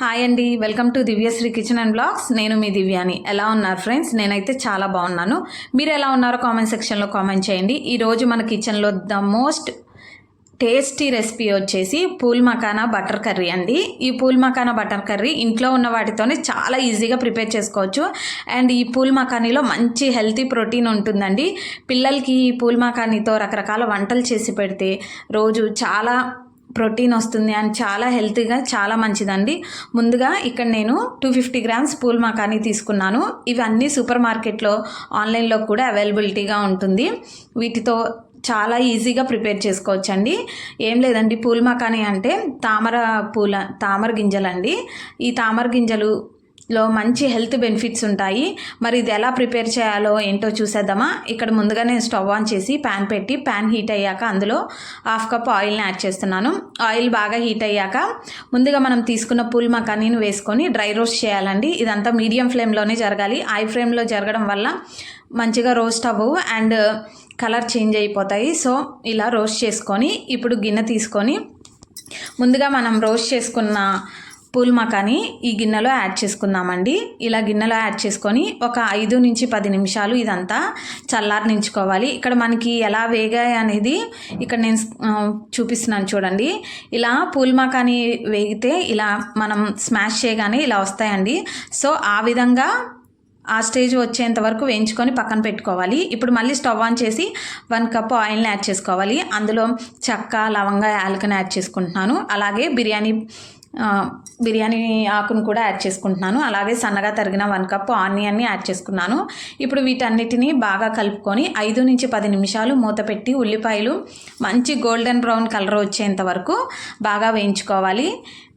Hi అండి welcome to Divyasri kitchen and blogs నేను మీ దివ్యాని. ఎలా ఉన్నారు ఫ్రెండ్స్ నేనైతే చాలా బాగున్నాను. మీరు ఎలా ఉన్నారో కామెంట్ సెక్షన్లో కామెంట్ చేయండి. ఈరోజు మన కిచెన్లో ద మోస్ట్ టేస్టీ రెసిపీ వచ్చేసి పూల్ మకానా బటర్ కర్రీ అండి. ఈ పూల్ మకానా బటర్ కర్రీ ఇంట్లో ఉన్న వాటితోనే చాలా ఈజీగా ప్రిపేర్ చేసుకోవచ్చు. అండ్ ఈ పూల్ మకానీలో మంచి హెల్తీ ప్రోటీన్ ఉంటుందండి. పిల్లలకి ఈ పూల్ మకానీతో రకరకాల వంటలు చేసి పెడితే రోజు చాలా ప్రోటీన్ వస్తుంది అండ్ చాలా హెల్తీగా చాలా మంచిదండి. ముందుగా ఇక్కడ నేను two fifty grams phool makhani తీసుకున్నాను. ఇవన్నీ సూపర్ మార్కెట్లో ఆన్లైన్లో కూడా అవైలబిలిటీగా ఉంటుంది. వీటితో చాలా ఈజీగా ప్రిపేర్ చేసుకోవచ్చండి. ఏం లేదండి పూల్ మకానీ అంటే తామర పూల తామర గింజలండి. ఈ తామర గింజలు లో మంచి హెల్త్ బెనిఫిట్స్ ఉంటాయి. మరి ఇది ఎలా ప్రిపేర్ చేయాలో ఏంటో చూసేద్దామా? ఇక్కడ ముందుగా నేను స్టవ్ ఆన్ చేసి ప్యాన్ పెట్టి ప్యాన్ హీట్ అయ్యాక అందులో హాఫ్ కప్ ఆయిల్ని యాడ్ చేస్తున్నాను. ఆయిల్ బాగా హీట్ అయ్యాక ముందుగా మనం తీసుకున్న పూల్ మకానీని వేసుకొని డ్రై రోస్ట్ చేయాలండి. ఇదంతా మీడియం ఫ్లేమ్లోనే జరగాలి. హై ఫ్లేమ్లో జరగడం వల్ల మంచిగా రోస్ట్ అవ్వవు అండ్ కలర్ చేంజ్ అయిపోతాయి. సో ఇలా రోస్ట్ చేసుకొని ఇప్పుడు గిన్నె తీసుకొని ముందుగా మనం రోస్ట్ చేసుకున్న పూల్ మకాని ఈ గిన్నెలో యాడ్ చేసుకుందామండి. ఇలా గిన్నెలో యాడ్ చేసుకొని ఒక ఐదు నుంచి పది నిమిషాలు ఇదంతా చల్లారనించుకోవాలి. ఇక్కడ మనకి ఎలా వేగాయి అనేది ఇక్కడ నేను చూపిస్తున్నాను చూడండి. ఇలా పూల్ మకాని వేగితే ఇలా మనం స్మాష్ చేయగానే ఇలా వస్తాయండి. సో ఆ విధంగా ఆ స్టేజ్ వచ్చేంత వరకు వేయించుకొని పక్కన పెట్టుకోవాలి. ఇప్పుడు మళ్ళీ స్టవ్ ఆన్ చేసి వన్ కప్ ఆయిల్ని యాడ్ చేసుకోవాలి. అందులో చెక్క లవంగా యాలకని యాడ్ చేసుకుంటున్నాను. అలాగే బిర్యానీ బిర్యానీ ఆకును కూడా యాడ్ చేసుకుంటున్నాను. అలాగే సన్నగా తరిగిన వన్ కప్ ఆనియన్ని యాడ్ చేసుకున్నాను. ఇప్పుడు వీటన్నిటిని బాగా కలుపుకొని ఐదు నుంచి పది నిమిషాలు మూత పెట్టి ఉల్లిపాయలు మంచి గోల్డెన్ బ్రౌన్ కలర్ వచ్చేంత వరకు బాగా వేయించుకోవాలి.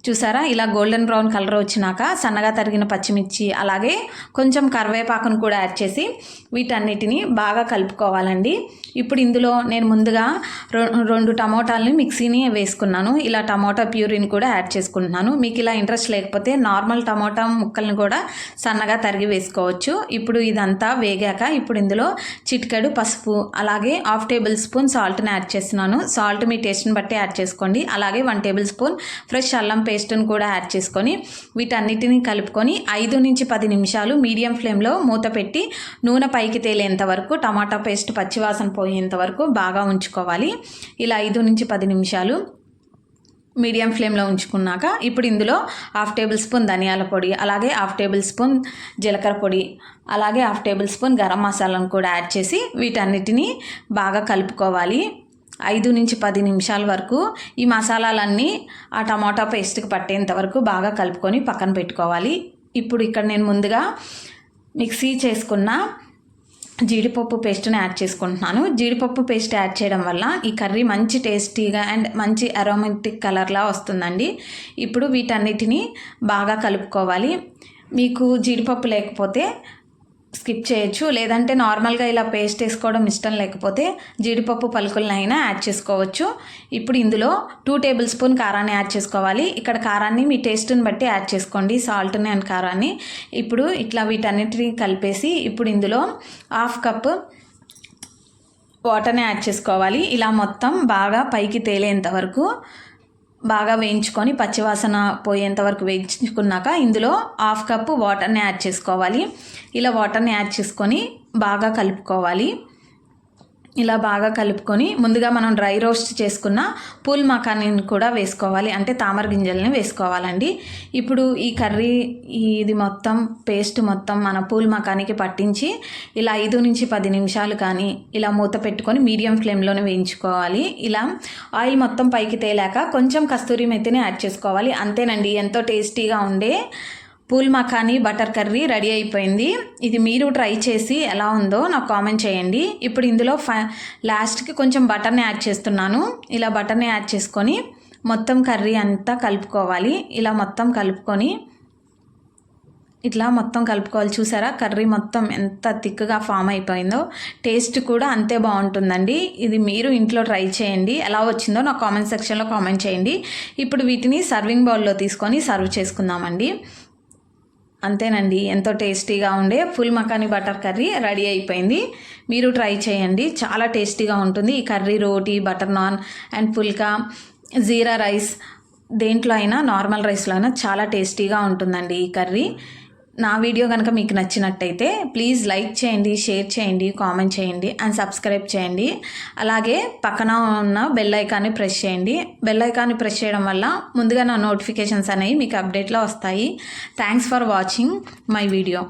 చూసారా? ఇలా గోల్డెన్ బ్రౌన్ కలర్ వచ్చినాక సన్నగా తరిగిన పచ్చిమిర్చి అలాగే కొంచెం కరివేపాకును కూడా యాడ్ చేసి వీటన్నిటిని బాగా కలుపుకోవాలండి. ఇప్పుడు ఇందులో నేను ముందుగా రొ- రెండు టమోటాలని మిక్సీని వేసుకున్నాను. ఇలా టమోటా ప్యూరిని కూడా యాడ్ చేసుకుంటున్నాను. మీకు ఇలా ఇంట్రెస్ట్ లేకపోతే నార్మల్ టమోటా ముక్కల్ని కూడా సన్నగా తరిగి వేసుకోవచ్చు. ఇప్పుడు ఇదంతా వేగాక ఇప్పుడు ఇందులో చిటికెడు పసుపు అలాగే హాఫ్ టేబుల్ స్పూన్ సాల్ట్ని యాడ్ చేస్తున్నాను. సాల్ట్ మీ టేస్ట్ని బట్టి యాడ్ చేసుకోండి. అలాగే వన్ టేబుల్ స్పూన్ ఫ్రెష్ అల్లం పేస్ట్ని కూడా యాడ్ చేసుకొని వీటన్నిటిని కలుపుకొని ఐదు నుంచి పది నిమిషాలు మీడియం ఫ్లేమ్లో మూత పెట్టి నూనె పైకి తేలేంత వరకు టమాటా పేస్ట్ పచ్చివాసన పోయేంత వరకు బాగా ఉంచుకోవాలి. ఇలా ఐదు నుంచి పది నిమిషాలు మీడియం ఫ్లేమ్లో ఉంచుకున్నాక ఇప్పుడు ఇందులో హాఫ్ టేబుల్ స్పూన్ ధనియాల పొడి అలాగే హాఫ్ టేబుల్ స్పూన్ జీలకర్ర పొడి అలాగే హాఫ్ టేబుల్ స్పూన్ గరం మసాలాను కూడా యాడ్ చేసి వీటన్నిటిని బాగా కలుపుకోవాలి. ఐదు నుంచి పది నిమిషాల వరకు ఈ మసాలాలన్నీ ఆ టమాటా పేస్ట్కి పట్టేంత వరకు బాగా కలుపుకొని పక్కన పెట్టుకోవాలి. ఇప్పుడు ఇక్కడ నేను ముందుగా మిక్సీ చేసుకున్న జీడిపప్పు పేస్ట్ని యాడ్ చేసుకుంటున్నాను. జీడిపప్పు పేస్ట్ యాడ్ చేయడం వల్ల ఈ కర్రీ మంచి టేస్టీగా అండ్ మంచి అరోమాటిక్ కలర్లా వస్తుందండి. ఇప్పుడు వీటన్నిటిని బాగా కలుపుకోవాలి. మీకు జీడిపప్పు లేకపోతే స్కిప్ చేయొచ్చు. లేదంటే నార్మల్గా ఇలా పేస్ట్ వేసుకోవడం ఇష్టం లేకపోతే జీడిపప్పు పలుకులనైనా యాడ్ చేసుకోవచ్చు. ఇప్పుడు ఇందులో టూ టేబుల్ స్పూన్ కారాన్ని యాడ్ చేసుకోవాలి. ఇక్కడ కారాన్ని మీ టేస్ట్ని బట్టి యాడ్ చేసుకోండి. సాల్ట్ని అండ్ కారాన్ని. ఇప్పుడు ఇట్లా వీటన్నిటిని కలిపేసి ఇప్పుడు ఇందులో హాఫ్ కప్ వాటర్ని యాడ్ చేసుకోవాలి. ఇలా మొత్తం బాగా పైకి తేలేంత వరకు బాగా వేయించుకొని పచ్చివాసన పోయేంత వరకు వేయించుకున్నాక ఇందులో హాఫ్ కప్పు వాటర్ని యాడ్ చేసుకోవాలి. ఇలా వాటర్ని యాడ్ చేసుకొని బాగా కలుపుకోవాలి. ఇలా బాగా కలుపుకొని ముందుగా మనం డ్రై రోస్ట్ చేసుకున్న పూల్ మకానీని కూడా వేసుకోవాలి. అంటే తామర గింజల్ని వేసుకోవాలండి. ఇప్పుడు ఈ కర్రీ ఇది మొత్తం పేస్ట్ మొత్తం మన పూల్ మకానికి పట్టించి ఇలా ఐదు నుంచి పది నిమిషాలు కానీ ఇలా మూత పెట్టుకొని మీడియం ఫ్లేమ్లోనే వేయించుకోవాలి. ఇలా ఆయిల్ మొత్తం పైకి తేలాక కొంచెం కస్తూరి మెత్తిని యాడ్ చేసుకోవాలి. అంతేనండి ఎంతో టేస్టీగా ఉండే phool makhani butter curry ready అయిపోయింది. ఇది మీరు ట్రై చేసి ఎలా ఉందో నాకు కామెంట్ చేయండి. ఇప్పుడు ఇందులో ఫ లాస్ట్కి కొంచెం బటర్ని యాడ్ చేస్తున్నాను. ఇలా బటర్ని యాడ్ చేసుకొని మొత్తం కర్రీ అంతా కలుపుకోవాలి. ఇలా మొత్తం కలుపుకొని ఇట్లా మొత్తం కలుపుకోవాలి. చూసారా? కర్రీ మొత్తం ఎంత థిక్గా ఫామ్ అయిపోయిందో. టేస్ట్ కూడా అంతే బాగుంటుందండి. ఇది మీరు ఇంట్లో ట్రై చేయండి. ఎలా వచ్చిందో నాకు కామెంట్ సెక్షన్లో కామెంట్ చేయండి. ఇప్పుడు వీటిని సర్వింగ్ బౌల్లో తీసుకొని సర్వ్ చేసుకుందామండి. అంతేనండి ఎంతో టేస్టీగా ఉండే phool makhani butter curry ready అయిపోయింది. మీరు ట్రై చేయండి చాలా టేస్టీగా ఉంటుంది. ఈ curry roti butter naan and phulka jeera rice దేంట్లో అయినా నార్మల్ రైస్లో అయినా చాలా టేస్టీగా ఉంటుందండి ఈ కర్రీ. నా వీడియో కనుక మీకు నచ్చినట్టయితే ప్లీజ్ లైక్ చేయండి షేర్ చేయండి కామెంట్ చేయండి అండ్ సబ్స్క్రైబ్ చేయండి. అలాగే పక్కన ఉన్న బెల్ ఐకాన్ని ప్రెస్ చేయండి. బెల్ ఐకాన్ని ప్రెస్ చేయడం వల్ల ముందుగా నా నోటిఫికేషన్స్ అనేవి మీకు అప్డేట్లో వస్తాయి. Thanks for watching my video